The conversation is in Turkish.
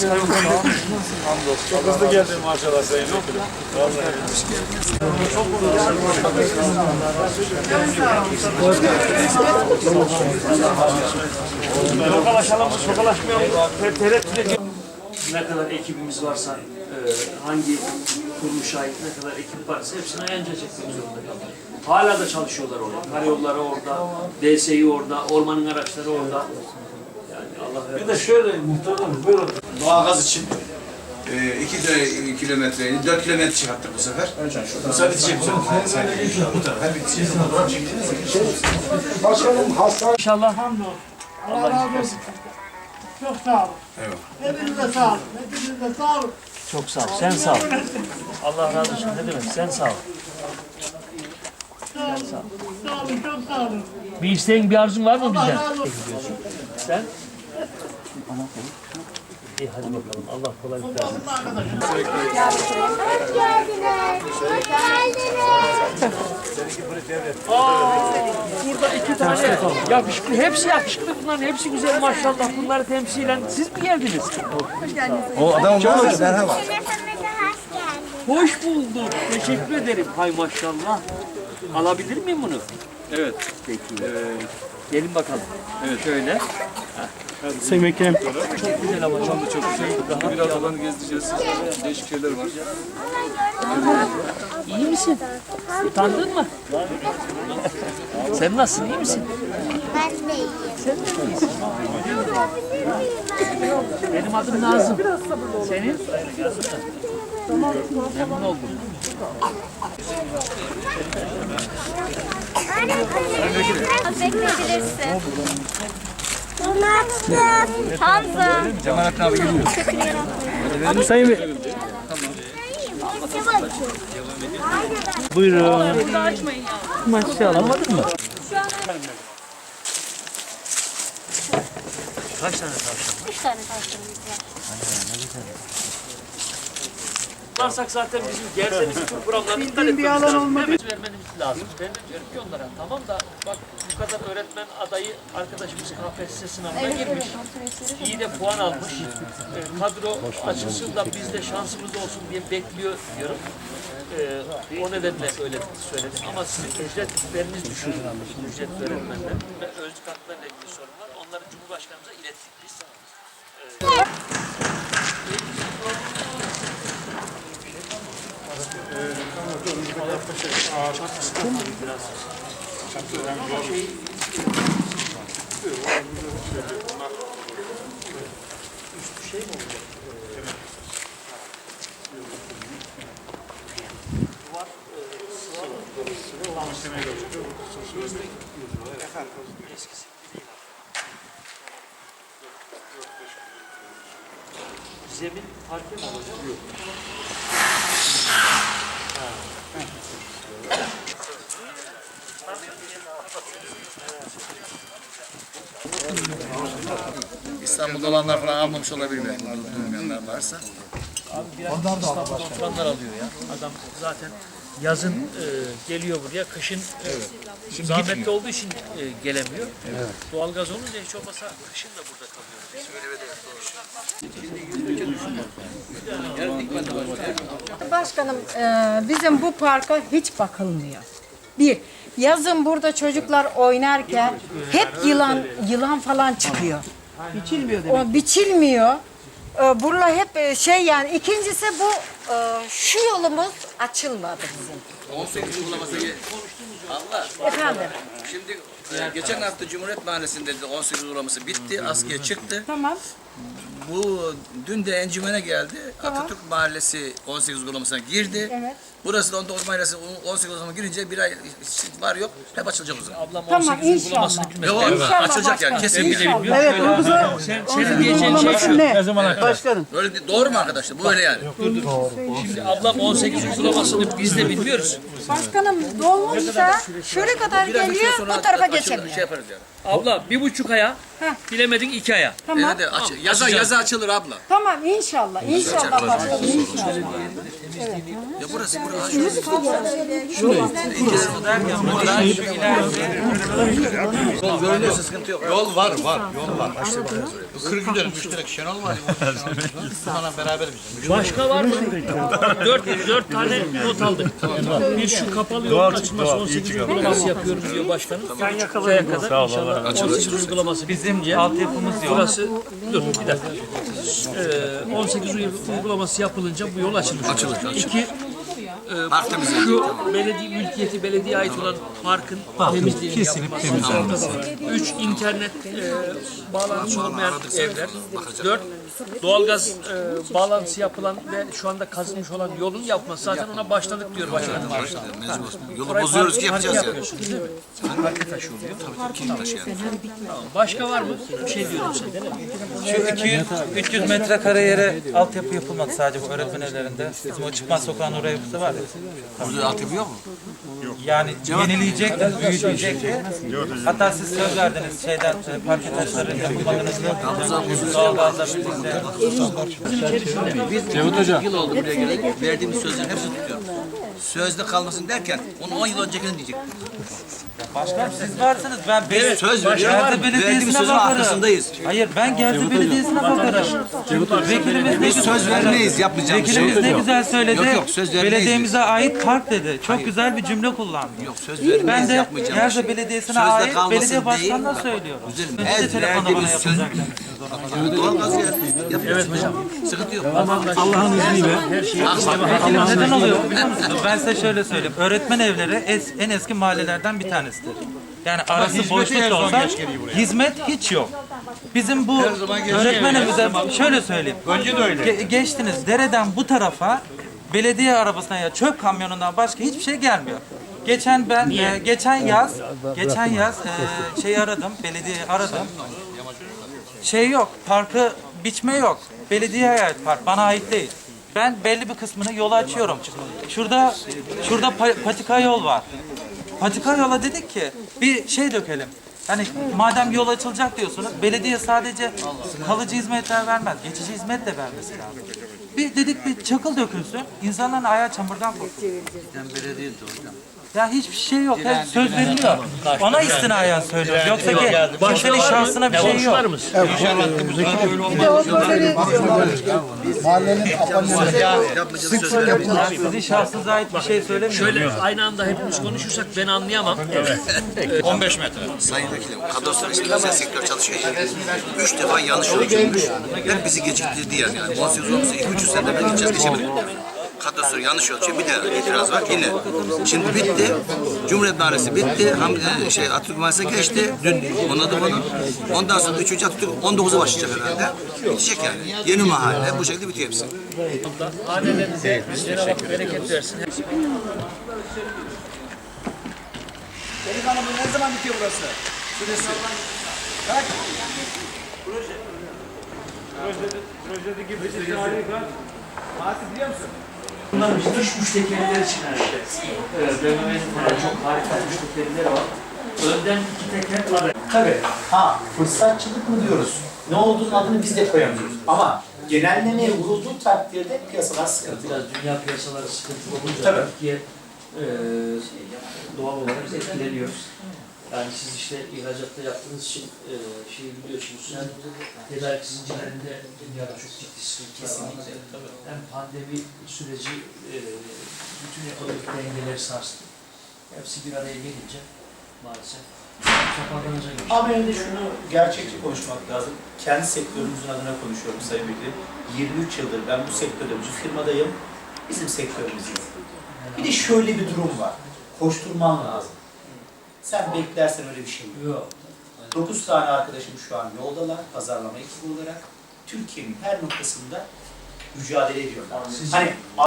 Kaymakam bey? Çok hızlı geldin maşallah Sayın Tereddüt ediyorum. Ne kadar ekibimiz varsa, e, hangi kuruluşa ait ne kadar ekip varsa hepsini ayağınca çekmek zorunda kaldık. Hala da çalışıyorlar orada. Karayolları orada, DSİ orada, ormanın araçları orada. Bir de şöyle muhtarım buyurun. Doğalgaz için e, iki de, kilometreyi, dört kilometre çıkarttık bu sefer. Bu sefer. Bu tarafa bitecek. Başkanım hasta İnşallah Allah razı olsun. Çok sağ olun. Eyvallah. Hepinize sağ olun. Hepinize sağ olun. çok sağ ol. Sen sağ ol. Allah razı olsun. Ne demek? Sen sağ ol. Sağ olun. Sağ olun. Çok sağ olun. Bir isteğin, bir arzun var mı Allah bizden? razı olsun. Sen? İyi hadi bakalım. Allah kolaylık versin. Hoş geldiniz. Hoş geldiniz. Burada iki tane yakışıklı, hepsi yakışıklı bunların, hepsi güzel maşallah. Bunları temsilen siz mi geldiniz? O adam var merhaba. Efendimiz'e hoş geldiniz. Hoş bulduk. Teşekkür ederim. Hay maşallah. Alabilir miyim bunu? Evet. Peki. Gelin bakalım. Evet. Şöyle. Sayın Vekilim. Çok güzel ama çok çok güzel. Rahat Biraz alanı gezdireceğiz. Değişik şeyler var. İyi misin? Utandın mı? Sen nasılsın? İyi misin? Ben de iyiyim. Sen de iyisin. Benim adım Nazım. Senin? Memnun oldum. Bekleyebilirsin. Donattım. Hamza. Cemalettin abi geliyor. Sayın Bey. Buyurun. Maşallah. Anladın mı? Kaç tane tavşan? Üç tane tavşanımız var. Varsak zaten bizim gelseniz bütün programları iptal etmemiz lazım. Hemen vermeniz lazım. Ben de diyorum ki onlara tamam da bak bu kadar öğretmen adayı arkadaşımız KPSS sınavına girmiş. İyi de puan almış. E, kadro açılsın da biz de şansımız olsun diye bekliyor diyorum. E, o nedenle öyle söyledim. Ama sizin ücretleriniz düşük. Ücret öğretmenler. Ve özlük haklarıyla ilgili sorun var. Onları Cumhurbaşkanımıza ilettik biz. Zemin farkı mı olacak? Yok. İstanbul'da olanlar falan almamış olabilir mi? Duymayanlar varsa. Onlar da İstanbul'da oturanlar alıyor ya. Adam zaten yazın e, geliyor buraya, kışın e, zahmetli olduğu için e, gelemiyor. Doğalgaz olunca hiç olmasa kışın da burada kalıyor. Başkanım e, bizim bu parka hiç bakılmıyor. Bir, yazın burada çocuklar oynarken hep yılan yılan falan çıkıyor. Biçilmiyor demek. O biçilmiyor. E, Burada hep e, şey yani ikincisi bu e, şu yolumuz açılmadı bizim. 18 uygulaması Allah. Efendim. Şimdi e, geçen hafta Cumhuriyet Mahallesi'nde de 18 uygulaması bitti. Askıya çıktı. Tamam. Bu dün de encümene geldi. Atatürk Mahallesi 18 uygulamasına girdi. Evet. Burası da 19 Mahallesi 18 uygulamasına girince bir ay var yok. Hep açılacak o zaman. Ablam Tamam, 18 uygulamasını inşallah. bilmez. Yok İnşallah açılacak yani başkanım, kesin inşallah. biliyor. Evet, sen, senin diyeceğin şey şu. Ne zaman Başkanım. Böyle de- doğru mu arkadaşlar? Bu öyle yani. Şimdi ablam 18 uygulamasını biz de bilmiyoruz. Başkanım dolmuşsa şöyle kadar Biraz bir süre geliyor sonra bu tarafa açılır, geçemiyor. Şey yaparız yani. Abla bir buçuk aya, Heh. bilemedin iki aya. Tamam. Evet, aç, yaza, yaza açılır abla. Tamam inşallah. İnşallah başkanım inşallah. Ya burası burası. Yol görünüyorsa sıkıntı yok. Yol var, var, yol var. Bu 40 dönüm müşterek Şenol var. Bunlarla beraber bizim. Başka var mı? dört, dört tane not aldık. Bir şu kapalı yolun açılması 18 uygulaması yapıyoruz diyor başkanım. Sen yakaladın. kadar inşallah 18 uygulaması bizim altyapımız yok. Burası, dur bir dakika. Ee, 18 uy- uygulaması yapılınca bu yol açılır. Açılır. İki, Park temizliği. şu belediye mülkiyeti belediye ait olan parkın temizliğini yapılması. Üç internet e, bağlantısı olmayan evler. Dört doğalgaz e, bağlantısı yapılan ve şu anda kazılmış olan yolun yapması. Zaten ona başladık diyor başkanım. Yolu Orayı bozuyoruz ki yapacağız park ya. yapıyorsunuz değil mi? Parke taşı oluyor. Kim taşı yani? Tamam. Başka var mı? Bir şey diyordum sen değil mi? Şu 200, 300 metrekare yere altyapı yapılmadı sadece bu öğretmen evlerinde. Bizim o çıkmaz sokağın oraya yapısı var ya. Burada altyapı yok mu? Yani yenileyecekti, büyütecekti. Hatta siz söz verdiniz şeyden, e, parke taşları yapılmadığınızda doğalgazla birlikte. Yıl oldu buraya geleli. Verdiğimiz sözlerin hepsini tutuyorum. Sözde kalmasın derken onu 10 yıl öncekini diyecek. Başkanım siz varsınız, ben benim Söz Gerze veriyorum. Verdiğimiz Belediyesi'ne sözün bakarım. arkasındayız. Hayır ben Gerze Belediyesi'ne bakarım. Vekilimiz ne Biz söz vermeyiz yapmayacağımız şey. Vekilimiz ne güzel söyledi. Yok, yok, söz vermeyiz Belediyemize ait park dedi. Çok güzel bir cümle kullandı. Yok söz vermeyiz Ben de yapmayacağımız Gerze şey. Belediyesi'ne Sözde ait kalmasın belediye değil. başkanına söylüyorum. Güzelim. Önce Her de telefonla bana verdiğimiz söz- demiştiniz. Doğalgaz ya. Evet hocam. Sıkıntı yok. Allah'ın izniyle. Her şeyi Vekilim neden oluyor biliyor musunuz? Ben size şöyle söyleyeyim. Öğretmen evleri es- en eski mahallelerden bir tanesidir. Yani arası boşluk da olsa hizmet hiç yok. Bizim bu öğretmen evimize şöyle söyleyeyim. Önce de öyle. Ge- geçtiniz dereden bu tarafa belediye arabasına ya çöp kamyonundan başka hiçbir şey gelmiyor. Geçen ben e, geçen yaz geçen yaz e, şeyi aradım, belediyeyi aradım. Şey yok, parkı biçme yok. Belediyeye ait park, bana ait değil. Ben belli bir kısmını yola açıyorum. Şurada şurada pa- patika yol var. Patika yola dedik ki bir şey dökelim. Hani madem yol açılacak diyorsunuz, belediye sadece kalıcı hizmetler vermez, geçici hizmet de vermesi lazım. Bir dedik bir çakıl dökülsün, insanların ayağı çamurdan kurtulur. Ya hiçbir şey yok, hep söz veriliyor. Ona istinayen söylüyoruz, yoksa ki kimsenin şahsına bir şey yok. Konuşlar mısın? Yapmayacağız söz vermeyiz. Sizin şahsınıza ait bir şey söylemiyorum. Şöyle aynı anda hepimiz konuşursak ben anlayamam. Evet. 15 metre. Sayın Vekilim, işte özel sektör çalışıyor. Üç defa yanlış ölçülmüş. Hep bizi geciktirdi yani. yani 18 olmasa 2-3 senede ben gideceğiz geçemedik. Kadastro yanlış ölçüyor. Bir de itiraz var yine. Şimdi bitti. Cumhuriyet Mahallesi bitti. Ham, şey, Atatürk Mahallesi'ne geçti. Dün onladı onu. Ondan sonra 3. Atatürk 19'a başlayacak herhalde. Bitecek yani. Yeni mahalle. Bu şekilde bitiyor hepsi. Hanelerinize Cenab-ı Hak bereket versin. Delikanlı ne zaman bitiyor burası? Süresi. Kaç? Fatih biliyor musun? Bunlar müthiş müştekeriler için herhalde. Evet, BMW'nin falan çok harika müşterileri var. Önden iki teker var. Tabii. Ha fırsatçılık mı diyoruz? Ne olduğunun adını biz de koyamıyoruz. Ama genellemeye vurulduğu takdirde piyasalar sıkıntı. Biraz dünya piyasaları sıkıntılı olunca Tabii. Türkiye e, doğal olarak etkileniyor. Yani siz işte ihracatta yaptığınız için e, şeyi biliyorsunuz. Tedarik zincirlerinde dünyada çok ciddi sıkıntılar var. Hem pandemi süreci e, bütün ekonomik dengeleri sarstı. Hepsi bir araya gelince maalesef şey. Ama önce şunu gerçekçi konuşmak lazım. Kendi sektörümüzün adına konuşuyorum Sayın Vekilim. 23 yıldır ben bu sektörde, bu firmadayım. Bizim sektörümüz iyi. Bir de şöyle bir durum var. Koşturman lazım. Sen beklersen öyle bir şey yok. Yok. 9 tane arkadaşım şu an yoldalar, pazarlama ekibi olarak. Türkiye'nin her noktasında mücadele ediyorlar. Siz- Hani